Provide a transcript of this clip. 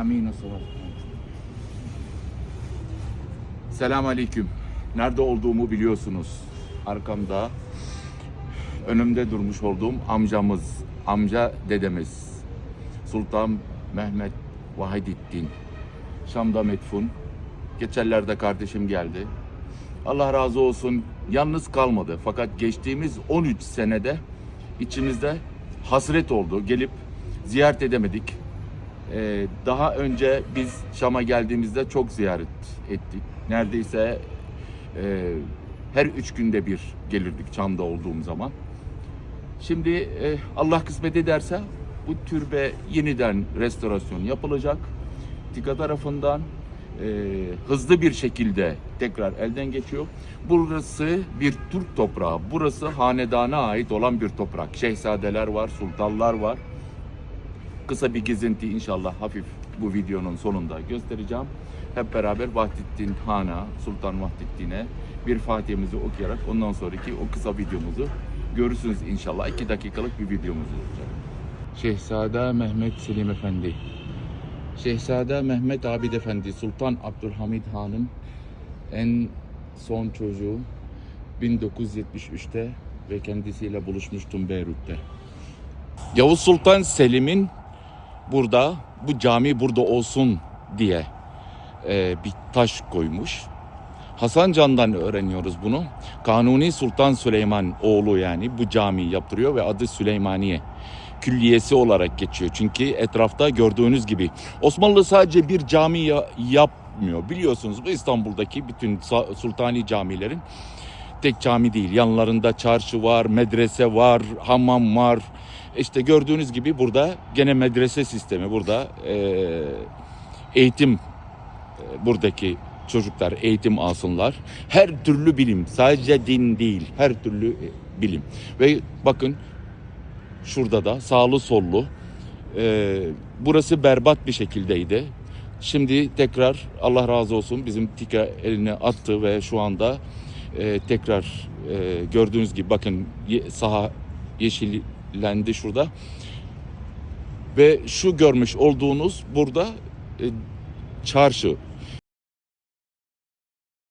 Amin. Selam aleyküm. Nerede olduğumu biliyorsunuz. Arkamda önümde durmuş olduğum amcamız, amca dedemiz Sultan Mehmet Vahidettin Şam'da metfun. Geçenlerde kardeşim geldi. Allah razı olsun yalnız kalmadı. Fakat geçtiğimiz 13 senede içimizde hasret oldu. Gelip ziyaret edemedik. Ee, daha önce biz Şam'a geldiğimizde çok ziyaret ettik. Neredeyse e, her üç günde bir gelirdik Şam'da olduğum zaman. Şimdi e, Allah kısmet ederse bu türbe yeniden restorasyon yapılacak. TİKA tarafından e, hızlı bir şekilde tekrar elden geçiyor. Burası bir Türk toprağı. Burası hanedana ait olan bir toprak. Şehzadeler var, sultanlar var. Kısa bir gezinti inşallah hafif bu videonun sonunda göstereceğim. Hep beraber Vahdettin Han'a, Sultan Vahdettin'e bir Fatih'imizi okuyarak ondan sonraki o kısa videomuzu görürsünüz inşallah. İki dakikalık bir videomuz olacak. Şehzade Mehmet Selim Efendi. Şehzade Mehmet Abid Efendi, Sultan Abdülhamid Han'ın en son çocuğu 1973'te ve kendisiyle buluşmuştum Beyrut'te. Yavuz Sultan Selim'in burada bu cami burada olsun diye e, bir taş koymuş. Hasan Can'dan öğreniyoruz bunu. Kanuni Sultan Süleyman oğlu yani bu camiyi yaptırıyor ve adı Süleymaniye külliyesi olarak geçiyor. Çünkü etrafta gördüğünüz gibi Osmanlı sadece bir cami ya- yapmıyor. Biliyorsunuz bu İstanbul'daki bütün sultani camilerin tek cami değil. Yanlarında çarşı var, medrese var, hamam var. İşte gördüğünüz gibi burada gene medrese sistemi burada eee, eğitim e, buradaki çocuklar eğitim alsınlar. Her türlü bilim, sadece din değil, her türlü e, bilim. Ve bakın şurada da sağlı sollu e, burası berbat bir şekildeydi. Şimdi tekrar Allah razı olsun bizim TİKA eline attı ve şu anda e, tekrar e, gördüğünüz gibi bakın saha yeşillendi şurada. Ve şu görmüş olduğunuz burada e, çarşı